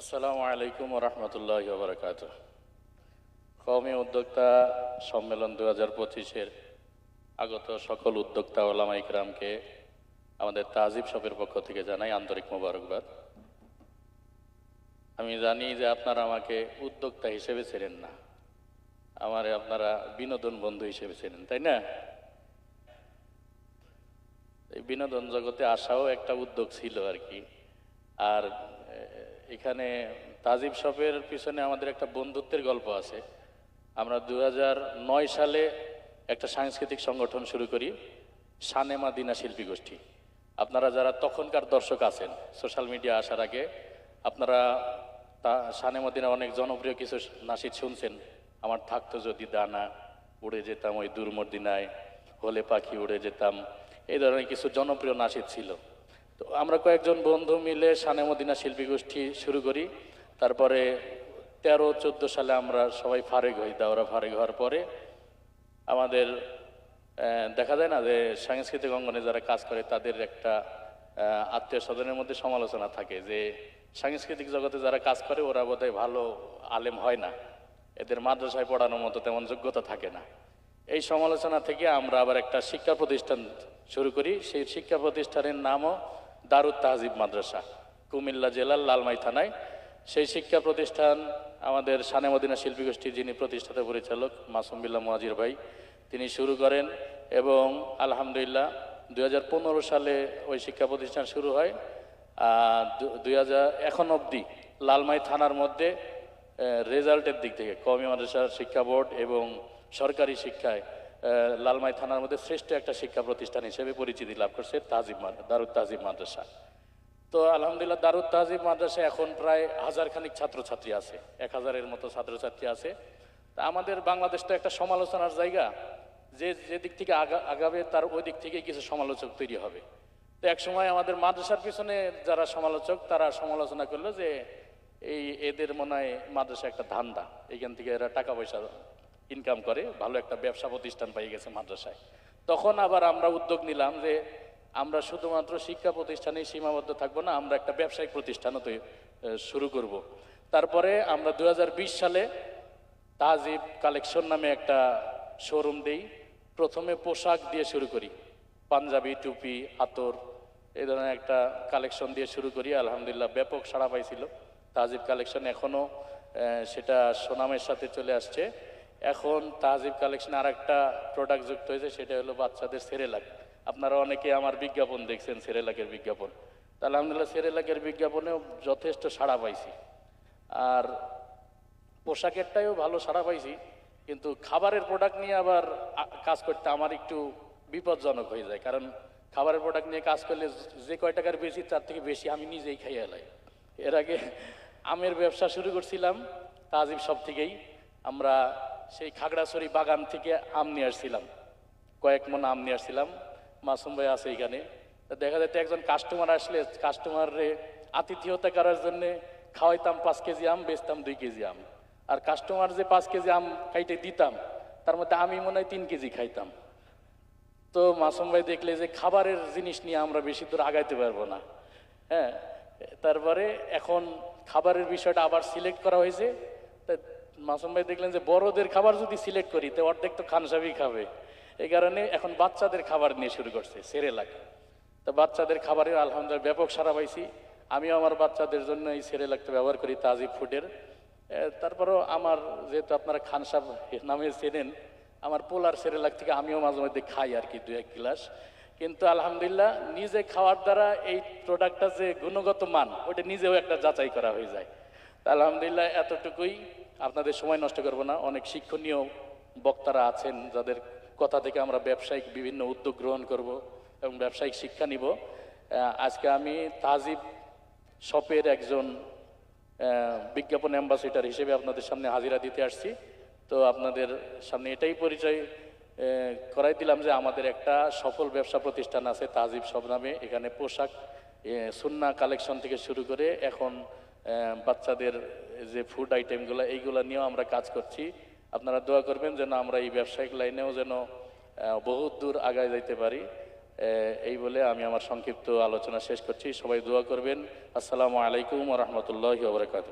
আসসালামু আলাইকুম রহমতুল্লাহ বরকাত কওমি উদ্যোক্তা সম্মেলন দু হাজার পঁচিশের আগত সকল উদ্যোক্তা ওলামা ইকরামকে আমাদের তাজিব শপের পক্ষ থেকে জানাই আন্তরিক মোবারকবাদ। আমি জানি যে আপনারা আমাকে উদ্যোক্তা হিসেবে ছেড়েন না। আমার আপনারা বিনোদন বন্ধু হিসেবে ছেড়েন তাই না? এই বিনোদন জগতে আসাও একটা উদ্যোগ ছিল আর কি। আর এখানে তাজিব শপের পিছনে আমাদের একটা বন্ধুত্বের গল্প আছে। আমরা দু নয় সালে একটা সাংস্কৃতিক সংগঠন শুরু করি সানেমা দিনা শিল্পী গোষ্ঠী। আপনারা যারা তখনকার দর্শক আছেন, সোশ্যাল মিডিয়া আসার আগে, আপনারা তা সানেমা দিনা অনেক জনপ্রিয় কিছু নাসিদ শুনছেন। আমার থাকতো যদি দানা, উড়ে যেতাম ওই দূরমর্দিনায় হলে পাখি উড়ে যেতাম। এই ধরনের কিছু জনপ্রিয় নাসিদ ছিল। তো আমরা কয়েকজন বন্ধু মিলে সানে মদিনা শিল্পী গোষ্ঠী শুরু করি। তারপরে তেরো, চোদ্দ সালে আমরা সবাই ফারেক হই, দাওরা ফারেক হওয়ার পরে। আমাদের দেখা যায় না যে সাংস্কৃতিক অঙ্গনে যারা কাজ করে, তাদের একটা আত্মীয় স্বজনের মধ্যে সমালোচনা থাকে যে সাংস্কৃতিক জগতে যারা কাজ করে, ওরা বোধহয় ভালো আলেম হয় না। এদের মাদ্রাসায় পড়ানোর মতো তেমন যোগ্যতা থাকে না। এই সমালোচনা থেকে আমরা আবার একটা শিক্ষা প্রতিষ্ঠান শুরু করি। সেই শিক্ষা প্রতিষ্ঠানের নামও দারুদ তাহজিব মাদ্রাসা, কুমিল্লা জেলার লালমাই থানায়। সেই শিক্ষা প্রতিষ্ঠান আমাদের সানেমদিনা শিল্পী গোষ্ঠীর যিনি প্রতিষ্ঠাতা পরিচালক, মাসুম বিল্লা মুয়াজির ভাই, তিনি শুরু করেন এবং আলহামদুলিল্লাহ দু হাজার পনেরো সালে ওই শিক্ষা প্রতিষ্ঠান শুরু হয়। দুই হাজার এখন অবধি লালমাই থানার মধ্যে রেজাল্টের দিক থেকে কমি মাদ্রাসার শিক্ষা বোর্ড এবং সরকারি শিক্ষায় লালমাই থানার মধ্যে শ্রেষ্ঠ একটা শিক্ষা প্রতিষ্ঠান হিসেবে পরিচিতি লাভ করছে তাজিব দারুদ তাজিব মাদ্রাসা। তো আলহামদুলিল্লাহ, দারুদ তাজিব মাদ্রাসা এখন প্রায় হাজার খানিক ছাত্রছাত্রী আছে, এক হাজারের মতো ছাত্রছাত্রী আছে। তা আমাদের বাংলাদেশ তো একটা সমালোচনার জায়গা, যে যে দিক থেকে আগা, আগাবে তার ওই দিক থেকেই কিছু সমালোচক তৈরি হবে। তো এক সময় আমাদের মাদ্রাসার পিছনে যারা সমালোচক, তারা সমালোচনা করল যে, এই এদের মনে হয় মাদ্রাসা একটা ধান্দা, এখান থেকে এরা টাকা পয়সা ইনকাম করে, ভালো একটা ব্যবসা প্রতিষ্ঠান পাই গেছে মাদ্রাসায়। তখন আবার আমরা উদ্যোগ নিলাম যে আমরা শুধুমাত্র শিক্ষা প্রতিষ্ঠানেই সীমাবদ্ধ থাকব না, আমরা একটা ব্যবসায়িক প্রতিষ্ঠানও শুরু করব। তারপরে আমরা দু হাজার বিশ সালে তাজিব কালেকশন নামে একটা শোরুম দেই। প্রথমে পোশাক দিয়ে শুরু করি, পাঞ্জাবি, টুপি আতর এই ধরনের একটা কালেকশন দিয়ে শুরু করি, আলহামদুলিল্লাহ ব্যাপক সাড়া পাইছিল। তাজিব কালেকশন এখনও সেটা সুনামের সাথে চলে আসছে। এখন তাজিব কালেকশন আর একটা প্রোডাক্ট যুক্ত হয়েছে, সেটা হলো বাচ্চাদের সেরেলাক আপনারা অনেকে আমার বিজ্ঞাপন দেখছেন সেরেলাকের বিজ্ঞাপন। তা আলহামদুলিল্লাহ সেরেলাকের বিজ্ঞাপনেও যথেষ্ট সাড়া পাইছি। আর পোশাকেরটাও ভালো সাড়া পাইছি, কিন্তু খাবারের প্রোডাক্ট নিয়ে আবার কাজ করতে আমার একটু বিপজ্জনক হয়ে যায়। কারণ খাবারের প্রোডাক্ট নিয়ে কাজ করলে যে কয় টাকার বেশি, তার থেকে বেশি আমি নিজেই খাই এলাই এর আগে আমের ব্যবসা শুরু করছিলাম, তাজিব সব থেকেই। আমরা সেই খাগড়াছড়ি বাগান থেকে আম নিয়ে আসছিলাম। কয়েক মন আম নিয়ে আসছিলাম। মাসুম ভাই আছে এখানে। দেখা যেত একজন কাস্টমার আসলে কাস্টমারে আতিথেয়তা করার জন্যে খাওয়াইতাম পাঁচ কেজি আম, বেচতাম দুই কেজি আম। আর কাস্টমার যে পাঁচ কেজি আম খাইতে দিতাম, তার মধ্যে আমি মনে হয় তিন কেজি খাইতাম। তো মাসুম ভাই দেখলে যে খাবারের জিনিস নিয়ে আমরা বেশি দূর আগাইতে পারব না। হ্যাঁ তারপরে এখন খাবারের বিষয়টা আবার সিলেক্ট করা হয়েছে। তা মাসুম ভাই দেখলেন যে বড়দের খাবার যদি সিলেক্ট করি, তো অর্ধেক তো খানসাবি খাবে। এই কারণে এখন বাচ্চাদের খাবার নিয়ে শুরু করছে সেরেলাক তো বাচ্চাদের খাবারের আলহামদুলিল্লাহ ব্যাপক সারা পাইছি। আমিও আমার বাচ্চাদের জন্য এই সেরেলাকটা ব্যবহার করি তাজিব ফুডের। তারপরেও আমার যেহেতু আপনারা খানসাব নামে চেনেন, আমার পোলার সেরেলাক থেকে আমিও মাঝে মধ্যে খাই আর কি দু এক গ্লাস। কিন্তু আলহামদুলিল্লাহ নিজে খাওয়ার দ্বারা এই প্রোডাক্টটা যে গুণগত মান, ওটা নিজেও একটা যাচাই করা হয়ে যায়। আলহামদুলিল্লাহ এতটুকুই। আপনাদের সময় নষ্ট করব না। অনেক শিক্ষণীয় বক্তারা আছেন, যাদের কথা থেকে আমরা ব্যবসায়িক বিভিন্ন উদ্যোগ গ্রহণ করব এবং ব্যবসায়িক শিক্ষা নিব। আজকে আমি তাজিব শপের একজন বিজ্ঞাপন অ্যাম্বাসিডার হিসেবে আপনাদের সামনে হাজিরা দিতে আসছি। তো আপনাদের সামনে এটাই পরিচয় করাই দিলাম যে আমাদের একটা সফল ব্যবসা প্রতিষ্ঠান আছে তাজিব সব নামে। এখানে পোশাক সুন্না কালেকশন থেকে শুরু করে এখন বাচ্চাদের যে ফুড আইটেমগুলো এইগুলো নিয়েও আমরা কাজ করছি। আপনারা দোয়া করবেন যেন আমরা এই ব্যবসায়িক লাইনেও যেন বহু বহুত দূর আগায় যাইতে পারি। এই বলে আমি আমার সংক্ষিপ্ত আলোচনা শেষ করছি। সবাই দোয়া করবেন। আসসালামু আলাইকুম রহমতুল্লাহ বরকাত